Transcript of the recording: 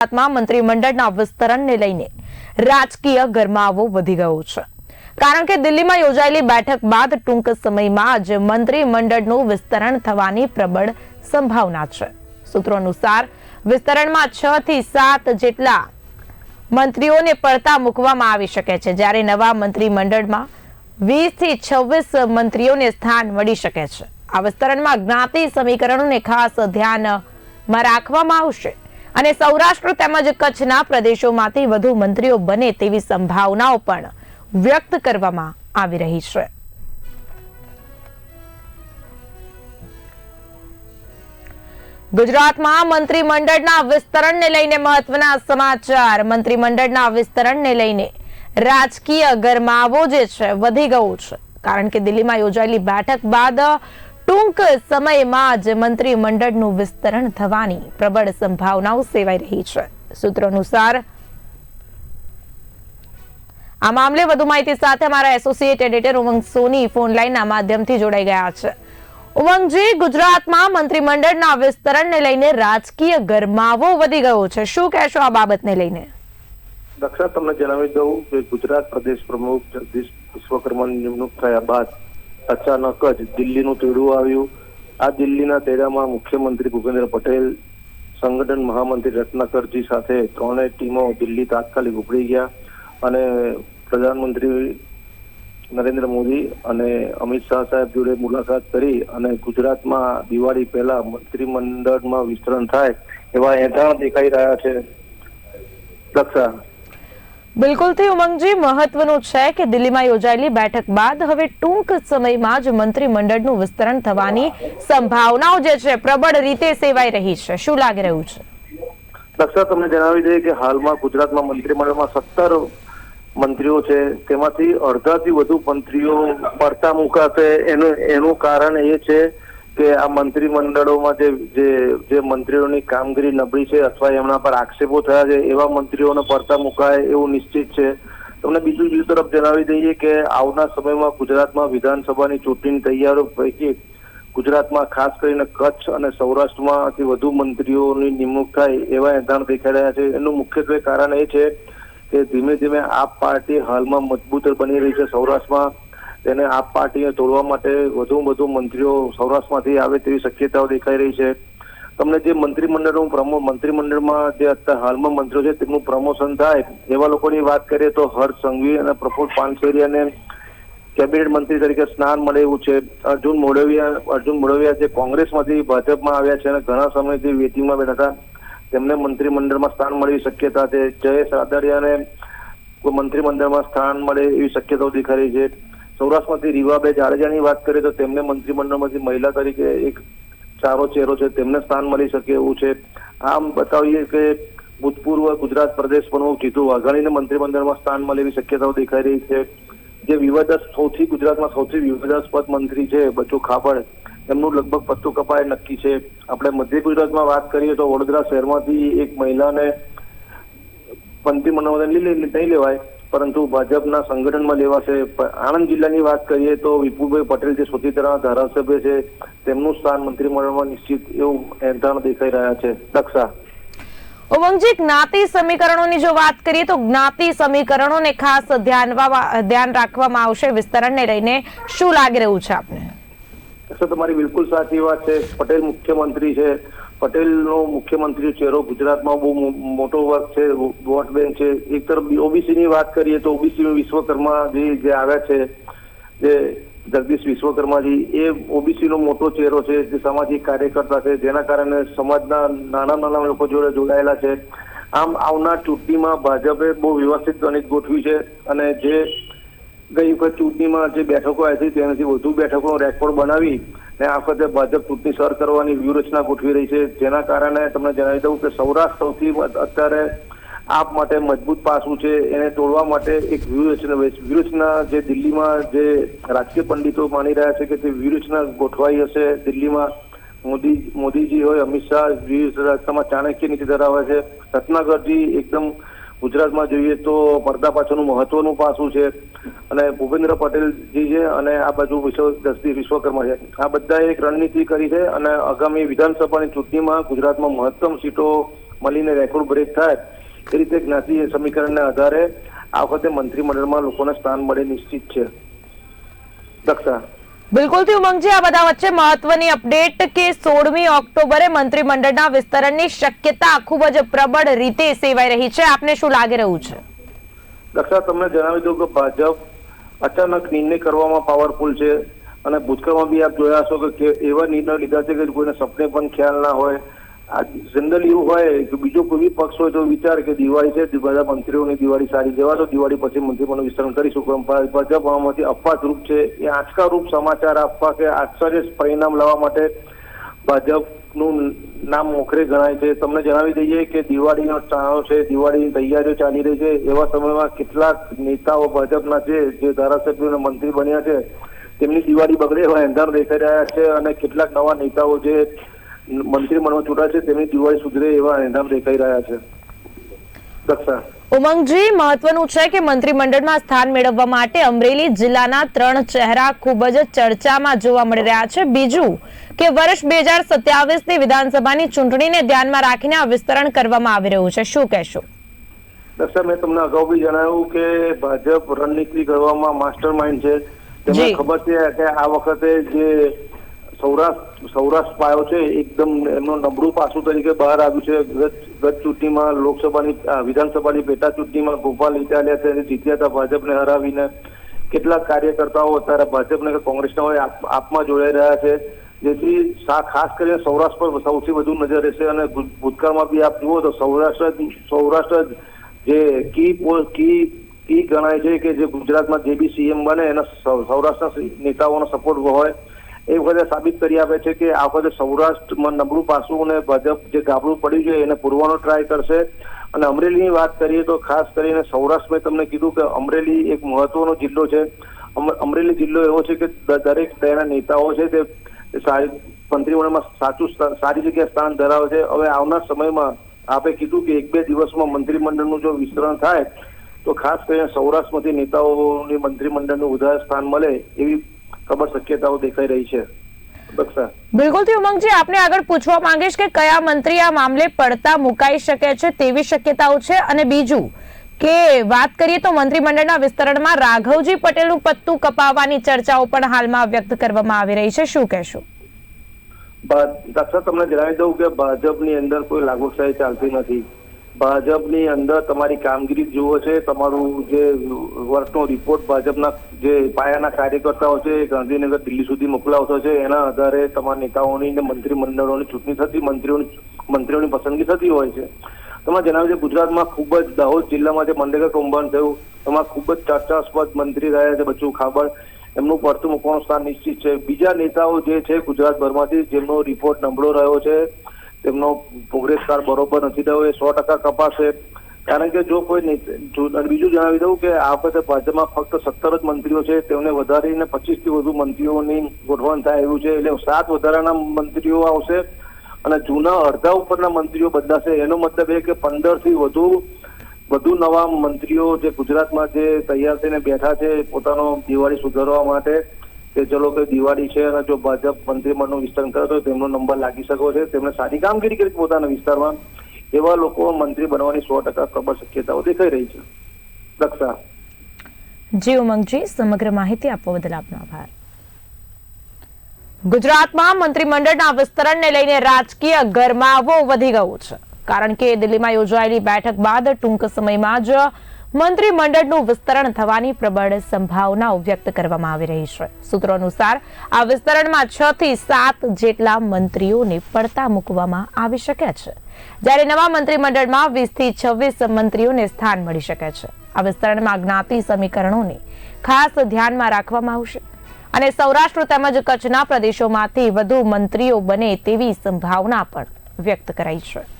ગુજરાતમાં મંત્રીમંડળના વિસ્તરણને લઈને રાજકીય ગરમાવો વધી ગયો છે. કારણ કે દિલ્હીમાં યોજાયેલી બેઠક બાદ ટૂંક સમયમાં જ મંત્રીમંડળનું વિસ્તરણ થવાની પ્રબળ સંભાવના છે. સૂત્રો અનુસાર, વિસ્તરણમાં છ થી સાત જેટલા મંત્રીઓને પડતા મૂકવામાં આવી શકે છે. જ્યારે નવા મંત્રીમંડળમાં વીસથી છવ્વીસ મંત્રીઓને સ્થાન મળી શકે છે. આ વિસ્તરણમાં જ્ઞાતિ સમીકરણોને ખાસ ધ્યાનમાં રાખવામાં આવશે. અને સૌરાષ્ટ્ર તેમજ કચ્છના પ્રદેશોમાંથી વધુ મંત્રીઓ બને તેવી સંભાવનાઓ પણ વ્યક્ત કરવામાં આવી રહી છે. ગુજરાતમાં મંત્રીમંડળના વિસ્તરણને લઈને મહત્વના સમાચાર. મંત્રીમંડળના વિસ્તરણને લઈને રાજકીય ગરમાવો જે છે, વધી ગયો છે. કારણ કે દિલ્હીમાં યોજાયેલી બેઠક બાદ ટૂંક સમયમાં જ મંત્રીમંડળનું વિસ્તરણ થવાની પ્રબળ સંભાવનાઓ સેવાઈ રહી છે. સૂત્રો અનુસાર, આ મામલે વધુ માહિતી સાથે અમારા associate editor Umang Soni phone લાઈનના માધ્યમથી જોડાઈ ગયા છે. ઉમંગજી, ગુજરાતમાં મંત્રીમંડળના વિસ્તરણને લઈને રાજકીય ગરમાવો વધી ગયો છે. શું કહેશો આ બાબતને લઈને? દક્ષા, તમને જણાવી દઉં કે ગુજરાત પ્રદેશ પ્રમુખ જગદીશ વિશ્વકર્માની નિમણૂક થયા બાદ અચાનક જ દિલ્હીનું તેડું આવ્યું. આ દિલ્હીના તેડામાં મુખ્યમંત્રી ભૂપેન્દ્ર પટેલ, સંગઠન મહામંત્રી રત્નાકરજી સાથે ત્રણેય ટીમો દિલ્હી તાત્કાલિક ઉપડી ગયા અને પ્રધાનમંત્રી નરેન્દ્ર મોદી અને અમિત શાહ સાહેબ જોડે મુલાકાત કરી અને ગુજરાતમાં દિવાળી પહેલા મંત્રીમંડળમાં વિસ્તરણ થાય એવા એંધાણ દેખાઈ રહ્યા છે. દક્ષા બિલકુલથી ઉમંગજી, મહત્વનું છે કે દિલ્હીમાં યોજાયેલી બેઠક બાદ હવે ટૂંક સમયમાં જ મંત્રીમંડળનું વિસ્તરણ થવાની સંભાવનાઓ જે છે, પ્રબળ રીતે સેવાઈ રહી છે. શું લાગી રહ્યું છે? દક્ષા, તમને જણાવી દઈએ કે હાલમાં ગુજરાતમાં મંત્રીમંડળમાં સત્તર મંત્રીઓ છે. તેમાંથી અડધાથી વધુ મંત્રીઓ પડતા મુકાશે. એનું એનું કારણ એ છે કે આ મંત્રીમંડળોમાં જે જે જે મંત્રીઓની કામગીરી નબળી છે અથવા એમના પર આક્ષેપો થયા છે, એવા મંત્રીઓને પડતા મુકાય એવું નિશ્ચિત છે. તમને બીજું બીજી તરફ જણાવી દઈએ કે આવનાર સમયમાં ગુજરાતમાં વિધાનસભાની ચૂંટણીની તૈયારીઓ પૈકી ગુજરાતમાં ખાસ કરીને કચ્છ અને સૌરાષ્ટ્રમાંથી વધુ મંત્રીઓની નિમણૂક થાય એવા એંધાણ દેખાઈ રહ્યા છે. એનું મુખ્યત્વે કારણ એ છે કે ધીમે ધીમે આપ પાર્ટી હાલમાં મજબૂત બની રહી છે સૌરાષ્ટ્રમાં. તેને આપ પાર્ટીને તોડવા માટે વધુ વધુ મંત્રીઓ સૌરાષ્ટ્રમાંથી આવે તેવી શક્યતાઓ દેખાઈ રહી છે. તમને જે મંત્રીમંડળનું પ્રમો, મંત્રીમંડળમાં જે અત્યારે હાલમાં મંત્રીઓ છે, તેમનું પ્રમોશન થાય એવા લોકોની વાત કરીએ તો હર્ષ સંઘવી અને પ્રફુલ પાનસેરિયાને કેબિનેટ મંત્રી તરીકે સ્નાન મળે એવું છે. અર્જુન મોડવિયા અર્જુન મોડવિયા જે કોંગ્રેસમાંથી ભાજપમાં આવ્યા છે અને ઘણા સમયથી વેટિંગમાં બેઠા હતા, તેમને મંત્રીમંડળમાં સ્થાન મળવી શક્યતા છે. જયેશ રાદડિયાને મંત્રીમંડળમાં સ્થાન મળે એવી શક્યતાઓ દેખાઈ રહી છે. સૌરાષ્ટ્રમાંથી રીવાબે જાડેજાની વાત કરીએ તો તેમને મંત્રીમંડળમાંથી મહિલા તરીકે એક સારો ચહેરો છે. તેમને સ્થાન મળી શકે એવું છે. આમ બતાવીએ કે ભૂતપૂર્વ ગુજરાત પ્રદેશ પ્રમુખ જીતુ વાઘાણીને મંત્રીમંડળમાં સ્થાન મળે એવી શક્યતાઓ દેખાઈ રહી છે. જે વિવાદાસ્પદ સૌથી ગુજરાતમાં સૌથી વિવાદાસ્પદ મંત્રી છે, બચુ ખાબડ. એમનું લગભગ પત્તું કપાય નક્કી છે. આપણે મધ્ય ગુજરાતમાં વાત કરીએ તો વડોદરા શહેરમાંથી એક મહિલાને મંત્રીમંડળમાં નહીં લેવાય. પરંતુ ભાજપના સંગઠનમાં લેવાશે. આણંદ જિલ્લાની વાત કરીએ તો વિપુલભાઈ પટેલ જે સ્વતંત્રના ધારાસભ્ય છે તેમનું સ્થાન મંત્રીમંડળમાં નિશ્ચિત એવું એંધાણ દેખાઈ રહ્યા છે. દક્ષા ઉમંગજી જ્ઞાતિ સમીકરણોની જો વાત કરીએ તો જ્ઞાતિ સમીકરણોને ખાસ ધ્યાનમાં ધ્યાન રાખવામાં આવશે વિસ્તરણને લઈને. શું લાગી રહ્યું છે આપને? તમારી બિલકુલ સાચી વાત છે. પટેલ મુખ્યમંત્રી છે. પટેલનો મુખ્યમંત્રી ચહેરો ગુજરાતમાં બહુ મોટો વર્ગ છે વોટ બેંક છે. એક તરફ ઓબીસી ની વાત કરીએ તો ઓબીસી વિશ્વકર્માજી જે આવ્યા છે, જે જગદીશ વિશ્વકર્માજી, એ ઓબીસી નો મોટો ચહેરો છે, જે સામાજિક કાર્યકર્તા છે, જેના કારણે સમાજના નાના નાના લોકો જોડે જોડાયેલા છે. આમ આવનાર ચૂંટણીમાં ભાજપે બહુ વ્યવસ્થિત ગણિત ગોઠવી છે અને જે ગઈ વખત ચૂંટણીમાં જે બેઠકો આવી હતી, તેનાથી વધુ બેઠકોનો રેકોર્ડ બનાવી ને આ વખતે ભાજપ ચૂંટણી સર કરવાની વ્યૂહરચના ગોઠવી રહી છે. જેના કારણે તમને જણાવી દઉં કે સૌરાષ્ટ્ર સૌથી અત્યારે આપ માટે મજબૂત પાસું છે. એને તોડવા માટે એક વ્યૂહરચના વ્યૂહરચના જે દિલ્હીમાં જે રાજકીય પંડિતો માની રહ્યા છે કે તે વ્યૂહરચના ગોઠવાઈ હશે. દિલ્હીમાં મોદી, મોદીજી હોય, અમિત શાહ વ્યૂહરચનામાં ચાણક્ય નીતિ ધરાવે છે. રત્નાકરજી એકદમ ગુજરાતમાં જોઈએ તો પડદા પાછળનું મહત્વનું પાસું છે. અને ભૂપેન્દ્ર પટેલજી છે અને આ બાજુ વિશ્વ દસથી વિશ્વકર્મા છે. આ બધાએ એક રણનીતિ કરી છે અને આગામી વિધાનસભાની ચૂંટણીમાં ગુજરાતમાં મહત્તમ સીટો મળીને રેકોર્ડ બ્રેક થાય એ રીતે જ્ઞાતિ સમીકરણના આધારે આ વખતે મંત્રીમંડળમાં લોકોને સ્થાન મળે નિશ્ચિત છે. દક્ષા. બિલકુલથી ઉમંગજી આ બધા વચ્ચે મહત્વની અપડેટ કે સોળમી ઓક્ટોબરે મંત્રીમંડળના વિસ્તરણની શક્યતા ખૂબ જ પ્રબળ રીતે સેવાઈ રહી છે. આપને શું લાગી રહ્યું છે? દક્ષા, તમને જણાવી દઉં કે ભાજપ અચાનક નિર્ણય કરવામાં પાવરફુલ છે અને ભૂતકાળમાં બી આપ જોયા હશો કે એવા નિર્ણય લીધા છે કે કોઈને સપને પણ ખ્યાલ ના હોય જનરલી એવું હોય કે બીજો કોઈ પક્ષ હોય તો વિચાર કે દિવાળી છે બધા મંત્રીઓની દિવાળી સારી જવા તો દિવાળી પછી મંત્રીમંડળ વિસ્તરણ કરીશું. પણ ભા- ભાજપ આમાંથી અપવાદ રૂપ છે, એ આંચકા રૂપ સમાચાર આપવા કે આશ્ચર્ય પરિણામ લાવવા માટે ભાજપનું નામ મોખરે ગણાય છે. તમને જણાવી દઈએ કે દિવાળીનો ચાણો છે, દિવાળીની તૈયારીઓ ચાલી રહી છે. એવા સમયમાં કેટલાક નેતાઓ ભાજપના છે, જે ધારાસભ્યો મંત્રી બન્યા છે, તેમની દિવાળી બગડે એવા એંધાણ દેખાઈ રહ્યા છે અને કેટલાક નવા નેતાઓ જે મંત્રીમંડળમાં ચૂંટાય છે તેમની દિવાળી સુધરે એવા એનામ દેખાઈ રહ્યા છે. દક્ષા ઉમંગજી મહત્વનું છે કે મંત્રીમંડળમાં સ્થાન મેળવવા માટે અમરેલી જિલ્લાના ત્રણ ચહેરા ખૂબ જ ચર્ચામાં જોવા મળી રહ્યા છે. બીજું કે વર્ષ બે હજાર સત્યાવીસની વિધાનસભાની ચૂંટણીને ધ્યાનમાં રાખીને આ વિસ્તરણ કરવામાં આવી રહ્યું છે. શું કહેશો? દર્શક મેં તમને અગાઉ બી જણાવ્યું કે ભાજપ રણનીતિ કરવામાં માસ્ટર માઇન્ડ છે તમને ખબર છે કે આ વખતે જે સૌરાષ્ટ્ર સૌરાષ્ટ્ર પાયો છે, એકદમ એમનું નબળું પાસું તરીકે બહાર આવ્યું છે. ગત ગત ચૂંટણીમાં લોકસભાની વિધાનસભાની પેટા ચૂંટણીમાં ગોપાલ ઇટાલિયા એ જીત્યા હતા ભાજપને હરાવીને. કેટલાક કાર્યકર્તાઓ અત્યારે ભાજપને કોંગ્રેસના હોય આપ- આપમાં જોડાઈ રહ્યા છે. જેથી ખાસ કરીને સૌરાષ્ટ્ર પર સૌથી વધુ નજર રહેશે અને ભૂતકાળમાં બી આપ જુઓ તો સૌરાષ્ટ્ર સૌરાષ્ટ્ર જે કી કી કી ગણાય છે કે જે ગુજરાતમાં જે બી સીએમ બને એના સૌરાષ્ટ્રના નેતાઓનો સપોર્ટ હોય. એ વખતે સાબિત કરી આપે છે કે આ વખતે સૌરાષ્ટ્રમાં નબળું પાસું અને ભાજપ જે ગાબડું પડ્યું છે એને પૂરવાનો ટ્રાય કરશે. અને અમરેલીની વાત કરીએ તો ખાસ કરીને સૌરાષ્ટ્ર મેં તમને કીધું કે અમરેલી એક મહત્વનો જિલ્લો છે. અમ- અમરેલી જિલ્લો એવો છે કે દરેક તેના નેતાઓ છે તે મંત્રીમંડળમાં સાચું સારી જગ્યાએ સ્થાન ધરાવે છે. હવે આવનાર સમયમાં આપે કીધું કે એક બે દિવસમાં મંત્રીમંડળનું જો વિસ્તરણ થાય, તો ખાસ કરીને સૌરાષ્ટ્રમાંથી નેતાઓની મંત્રીમંડળનું વધારે સ્થાન મળે એવી ખબર શક્યતાઓ દેખાઈ રહી છે. બિલકુલથી ઉમંગજી આપને આગળ પૂછવા માંગીશ કે કયા મંત્રી આ મામલે પડતા મુકાઈ શકે છે તેવી શક્યતાઓ છે? અને બીજું કે વાત કરીએ તો મંત્રીમંડળના વિસ્તરણમાં રાઘવજી પટેલનું પત્તું કપાવવાની ચર્ચાઓ પણ હાલમાં વ્યક્ત કરવામાં આવી રહી છે. શું કહેશો? દક્ષા તમને જણાવી દઉં કે ભાજપની અંદર કોઈ લાગુ ચાલતી નથી. ભાજપની અંદર તમારી કામગીરી જુઓ છે, તમારું જે વર્ષનો રિપોર્ટ ભાજપના જે પાયાના કાર્યકર્તાઓ છે ગાંધીનગર દિલ્હી સુધી મોકલાવતો છે, એના આધારે તમારા નેતાઓની ને મંત્રીમંડળોની ચૂંટણી થતી, મંત્રીઓની મંત્રીઓની પસંદગી થતી હોય છે. તમે જણાવ્યું છે ગુજરાતમાં ખૂબ જ દાહોદ જિલ્લામાં જે મંડેગર કૌભાંડ થયું, એમાં ખૂબ જ ચર્ચાસ્પદ મંત્રી રહ્યા છે બચ્ચુ ખાબડ. એમનું પડતું મૂકવાનું સ્થાન નિશ્ચિત છે. બીજા નેતાઓ જે છે ગુજરાતભરમાંથી, જેમનો રિપોર્ટ નબળો રહ્યો છે તેમનો પ્રોગ્રેસ બરોબર નથી થયો, એ સો ટકા કપાશે. કારણ કે જો કોઈ બીજું જણાવી દઉં કે આ વખતે ભાજપમાં ફક્ત સત્તર જ મંત્રીઓ છે, તેમને વધારીને પચીસથી વધુ મંત્રીઓની ગોઠવણ થાય એવું છે, એટલે સાત વધારાના મંત્રીઓ આવશે અને જૂના અડધા ઉપરના મંત્રીઓ બદલાશે. એનો મતલબ એ કે પંદરથી વધુ વધુ નવા મંત્રીઓ જે ગુજરાતમાં જે તૈયાર થઈને બેઠા છે પોતાનો દિવાળી સુધારવા માટે કે ચલો કે દિવાળી છે અને જો ભાજપ મંત્રીમંડળનું વિસ્તરણ કરે તો તેમનો નંબર લાગી શકો છે. તેમણે સારી કામગીરી કરી પોતાના વિસ્તારમાં. એવા લોકો મંત્રી બનવાની સો ટકા પ્રબળ શક્યતાઓ દેખાઈ રહી છે. દક્ષા જી ઉમંગજી, સમગ્ર માહિતી આપવા બદલ આપનો આભાર. ગુજરાતમાં મંત્રીમંડળના વિસ્તરણને લઈને રાજકીય ગરમાવો વધી ગયો છે. કારણ કે દિલ્હીમાં યોજાયેલી બેઠક બાદ ટૂંક સમયમાં જ મંત્રીમંડળનું વિસ્તરણ થવાની પ્રબળ સંભાવનાઓ વ્યક્ત કરવામાં આવી રહી છે. સૂત્રો અનુસાર, આ વિસ્તરણમાં છ થી સાત જેટલા મંત્રીઓને પડતા મૂકવામાં આવી શકે છે. જ્યારે નવા મંત્રીમંડળમાં વીસથી છવ્વીસ મંત્રીઓને સ્થાન મળી શકે છે. આ વિસ્તરણમાં જ્ઞાતિ સમીકરણોને ખાસ ધ્યાનમાં રાખવામાં આવશે. અને સૌરાષ્ટ્ર તેમજ કચ્છના પ્રદેશોમાંથી વધુ મંત્રીઓ બને તેવી સંભાવના પણ વ્યક્ત કરાઈ છે.